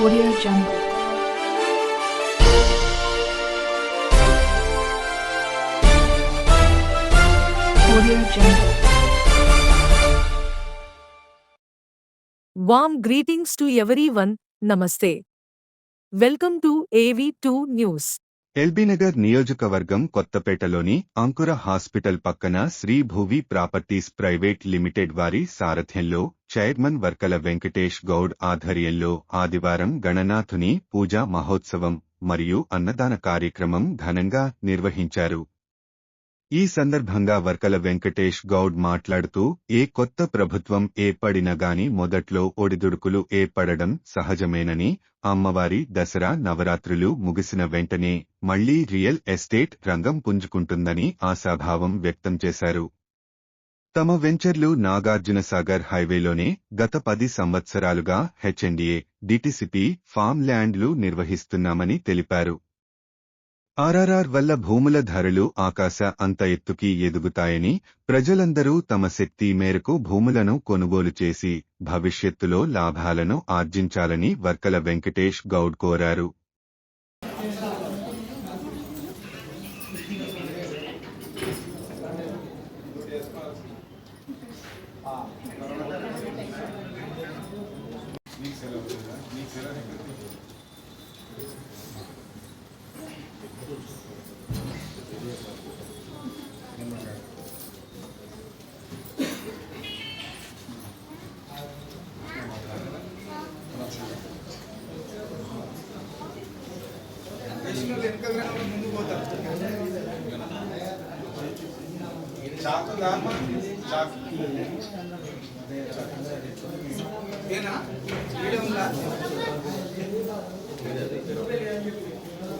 Audio Jungle. Audio Jungle. Warm greetings to everyone, Namaste. Welcome to AV2 News. LB Nagar నియోజకవర్గం కొత్తపేటలోని Ankura hospital పక్కన Shri Bhuvi properties private limited వారి సారథ్యంలో chairman వర్కల వెంకటేష్ గౌడ్ ఆధ్వర్యంలో ఆదివారం గణనాథుని పూజా మహోత్సవం మరియు అన్నదాన కార్యక్రమం ఘనంగా నిర్వహించారు. ఈ సందర్భంగా వర్కల వెంకటేష్ గౌడ్ మాట్లాడుతూ ఏ కొత్త ప్రభుత్వం ఏర్పడినా గాని మొదట్లో ఒడిదుడుకులు ఏర్పడడం సహజమేనని అమ్మవారి దసరా నవరాత్రులు ముగిసిన వెంటనే మళ్ళీ రియల్ ఎస్టేట్ రంగం పుంజుకుంటుందని ఆశాభావం వ్యక్తం చేశారు. తమ వెంచర్లు నాగార్జునసాగర్ హైవేలోనే గత పది సంవత్సరాలుగా హెచ్ఎండిఏ డిటిసిపి ఫామ్ ల్యాండ్లు నిర్వహిస్తున్నామని తెలిపారు. ఆర్ఆర్ఆర్ వల్ల భూముల ధరలు ఆకాశ అంత ఎత్తుకి ఎదుగుతాయని ప్రజలందరూ తమ శక్తి మేరకు భూములను కొనుగోలు చేసి భవిష్యత్తులో లాభాలను ఆర్జించాలని వర్కల వెంకటేష్ గౌడ్ కోరారు. చాకు చాకు ఏనా? వీడియో ఉందా?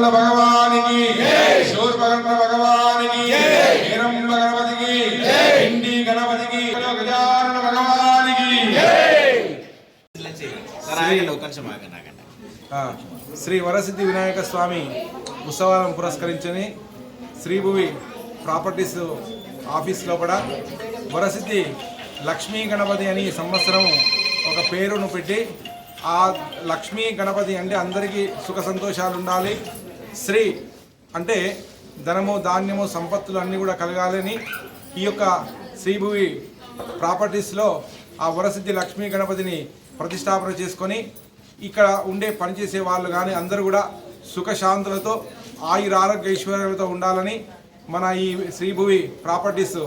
మంగళ భగవానికి భగవానికి హేరంబ గణపతికి హిందీ గణపతికి. గజానన భగవానికి. శ్రీ వరసిద్ధి వినాయక స్వామి ఉత్సవాలను పురస్కరించుని శ్రీభువి ప్రాపర్టీస్ ఆఫీస్ లోపల వరసిద్ధి లక్ష్మీ గణపతి అని సంవత్సరం ఒక పేరును పెట్టి ఆ లక్ష్మీ గణపతి అంటే అందరికీ సుఖ సంతోషాలు ఉండాలి. శ్రీ అంటే ధనము ధాన్యము సంపత్తులు అన్నీ కూడా కలగాలని ఈ యొక్క శ్రీభువి ప్రాపర్టీస్లో ఆ వరసిద్ధి లక్ష్మీ గణపతిని ప్రతిష్టాపన చేసుకొని ఇక్కడ ఉండే పనిచేసే వాళ్ళు కానీ అందరూ కూడా సుఖశాంతులతో ఆయుర ఆరోగ్య ఐశ్వర్యాలతో ఉండాలని మన ఈ శ్రీభువి ప్రాపర్టీస్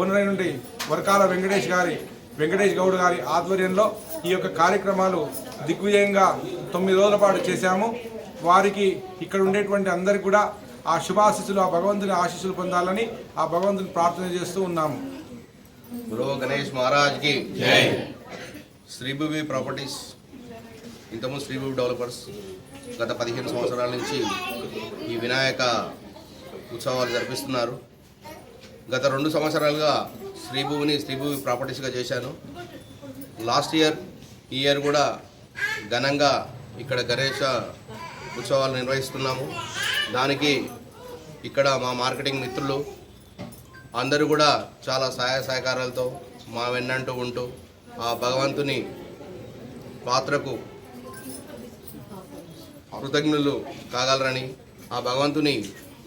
ఓనర్ నుండి వర్కాల వెంకటేష్ గారి వెంకటేష్ గౌడ్ గారి ఆధ్వర్యంలో ఈ యొక్క కార్యక్రమాలు దిగ్విజయంగా తొమ్మిది రోజుల పాటు చేశాము. వారికి ఇక్కడ ఉండేటువంటి అందరికీ కూడా ఆ శుభాశీస్సులు ఆ భగవంతుని ఆశీస్సులు పొందాలని ఆ భగవంతుని ప్రార్థన చేస్తూ ఉన్నాము. గురువు గణేష్ మహారాజ్కి జై శ్రీభూమి ప్రాపర్టీస్ ఇంతకుముందు శ్రీభూమి డెవలపర్స్ గత పదిహేను సంవత్సరాల నుంచి ఈ వినాయక ఉత్సవాలు జరిపిస్తున్నారు. గత రెండు సంవత్సరాలుగా శ్రీభూమిని శ్రీభూమి ప్రాపర్టీస్గా చేశాను. లాస్ట్ ఇయర్ ఈ ఇయర్ కూడా ఘనంగా ఇక్కడ గణేష ఉత్సవాలు నిర్వహిస్తున్నాము. దానికి ఇక్కడ మా మార్కెటింగ్ మిత్రులు అందరూ కూడా చాలా సహాయ సహకారాలతో మా వెన్నంటూ ఉంటూ ఆ భగవంతుని పాత్రకు కృతజ్ఞులు కాగలరని ఆ భగవంతుని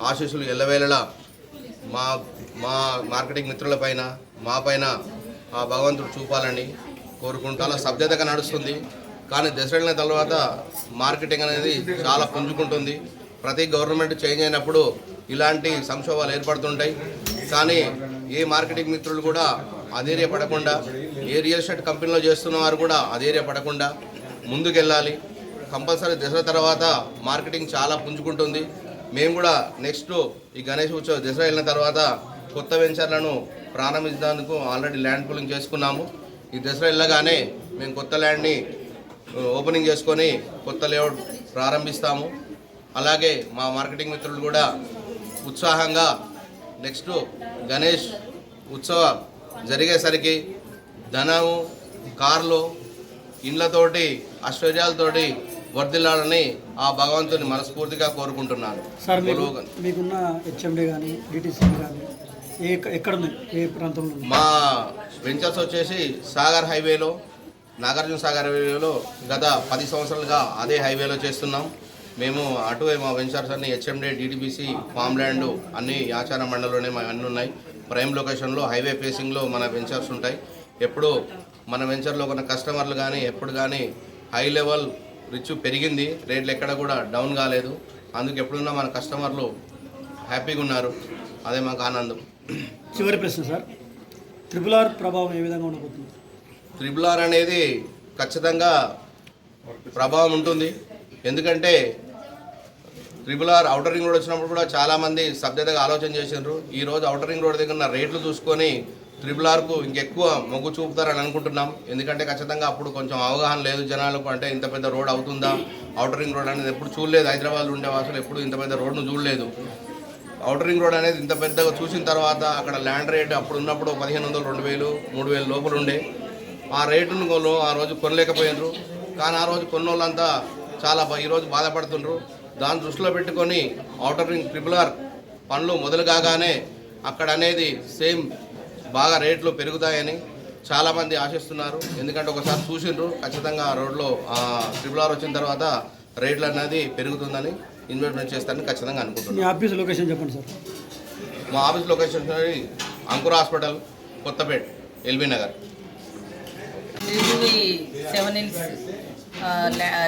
ఆశీస్సులు ఎల్లవేళలా మా మా మార్కెటింగ్ మిత్రుల పైన మా పైన ఆ భగవంతుడు చూపాలని కోరుకుంటూ చాలా సభ్యతగా నడుస్తుంది. కానీ దసరా తర్వాత మార్కెటింగ్ అనేది చాలా పుంజుకుంటుంది. ప్రతి గవర్నమెంట్ చేంజ్ అయినప్పుడు ఇలాంటి సంక్షోభాలు ఏర్పడుతుంటాయి. కానీ ఏ మార్కెటింగ్ మిత్రులు కూడా అధైర్యపడకుండా ఏ రియల్ ఎస్టేట్ కంపెనీలో చేస్తున్న వారు కూడా అధైర్యపడకుండా ముందుకెళ్ళాలి. కంపల్సరీ దసరా తర్వాత మార్కెటింగ్ చాలా పుంజుకుంటుంది. మేము కూడా నెక్స్ట్ ఈ గణేష్ ఉత్సవ దసరా వెళ్ళిన తర్వాత కొత్త వెంచర్లను ప్రారంభించడానికి ఆల్రెడీ ల్యాండ్ పూలింగ్ చేసుకున్నాము. ఈ దసరా వెళ్ళగానే మేము కొత్త ల్యాండ్ని ఓపెనింగ్ చేసుకొని కొత్త లేఅవుట్ ప్రారంభిస్తాము. అలాగే మా మార్కెటింగ్ మిత్రులు కూడా ఉత్సాహంగా నెక్స్ట్ గణేష్ ఉత్సవం జరిగేసరికి ధనము కార్లు ఇండ్లతోటి ఐశ్వర్యాలతోటి వర్ధిల్లాలని ఆ భగవంతుని మనస్ఫూర్తిగా కోరుకుంటున్నాను. సార్ మీకున్న హెచ్ఎండి కానీ డిటీసీ కానీ ఏ ఎక్కడ ఏ ప్రాంతంలో మా వెంచర్స్ వచ్చేసి సాగర్ హైవేలో నాగార్జున సాగర్ హైవేలో గత పది సంవత్సరాలుగా అదే హైవేలో చేస్తున్నాం. మేము అటు మా వెంచర్స్ అన్ని హెచ్ఎండీ డిటిబిసి ఫామ్ ల్యాండ్ అన్ని ఆచార మండలంలోనే మా అన్నీ ఉన్నాయి. ప్రైమ్ లొకేషన్లో హైవే ఫేసింగ్లో మన వెంచర్స్ ఉంటాయి. ఎప్పుడు మన వెంచర్లో ఉన్న కస్టమర్లు కానీ ఎప్పుడు కానీ హై లెవెల్ రిచ్ పెరిగింది. రేట్లు ఎక్కడ కూడా డౌన్ కాలేదు. అందుకు ఎప్పుడున్నా మన కస్టమర్లు హ్యాపీగా ఉన్నారు. అదే మాకు ఆనందం. చివరి ప్రశ్న సార్. త్రిపుల్ ఆర్ ప్రభావం ఏ విధంగా ఉండబోతుంది? త్రిబుల్ ఆర్ అనేది ఖచ్చితంగా ప్రభావం ఉంటుంది. ఎందుకంటే triple R outer ring road వచ్చినప్పుడు కూడా చాలామంది సభ్యతగా ఆలోచన చేసినారు ఈ రోజు అవుటర్ రింగ్ రోడ్ దగ్గర ఉన్న రేట్లు చూసుకొని ట్రిపుల్ ఆర్కు ఇంకెక్కువ మొగ్గు చూపుతారని అనుకుంటున్నాం. ఎందుకంటే ఖచ్చితంగా అప్పుడు కొంచెం అవగాహన లేదు జనాలకు అంటే ఇంత పెద్ద రోడ్ అవుతుందా? అవుటర్ రింగ్ రోడ్ అనేది ఎప్పుడు చూడలేదు. హైదరాబాద్లో ఉండే వాసులు ఎప్పుడు ఇంత పెద్ద రోడ్ను చూడలేదు. అవుటర్ రింగ్ రోడ్ అనేది ఇంత పెద్దగా చూసిన తర్వాత అక్కడ ల్యాండ్ రేట్ అప్పుడు ఉన్నప్పుడు పదిహేను వందలు రెండు వేలు మూడు వేలు లోపల ఉండే. ఆ రేటును కొను ఆ రోజు కొనలేకపోయినరు. కానీ ఆ రోజు కొన్నోళ్ళంతా చాలా ఈరోజు బాధపడుతుండ్రు. దాన్ని దృష్టిలో పెట్టుకొని అవుటర్ రింగ్ ట్రిపుల్ ఆర్ పనులు మొదలు కాగానే అక్కడ అనేది సేమ్ బాగా రేట్లు పెరుగుతాయని చాలామంది ఆశిస్తున్నారు. ఎందుకంటే ఒకసారి చూసిండ్రు ఖచ్చితంగా ఆ రోడ్లో ట్రిపుల్ ఆర్ వచ్చిన తర్వాత రేట్లు అనేది పెరుగుతుందని ఇన్వెస్ట్మెంట్ చేస్తారని ఖచ్చితంగా అనుకుంటున్నాను మీ ఆఫీస్ లొకేషన్ చెప్పండి సార్. మా office location Ankur hospital Kothapet LB Nagar. Sridevi seven hills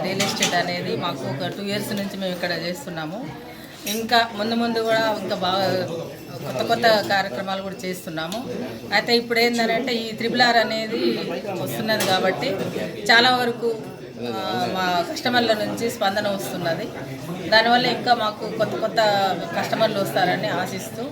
real estate అనేది మాకు ఒక టూ ఇయర్స్ నుంచి మేము ఇక్కడ చేస్తున్నాము. ఇంకా ముందు ముందు కూడా ఇంకా బాగా కొత్త కొత్త కార్యక్రమాలు కూడా చేస్తున్నాము. అయితే ఇప్పుడు ఏంటంటే ఈ త్రిబుల్ ఆర్ అనేది వస్తున్నది కాబట్టి చాలా వరకు మా కస్టమర్ల నుంచి స్పందన వస్తున్నది. దానివల్ల ఇంకా మాకు కొత్త కొత్త కస్టమర్లు వస్తారని ఆశిస్తూ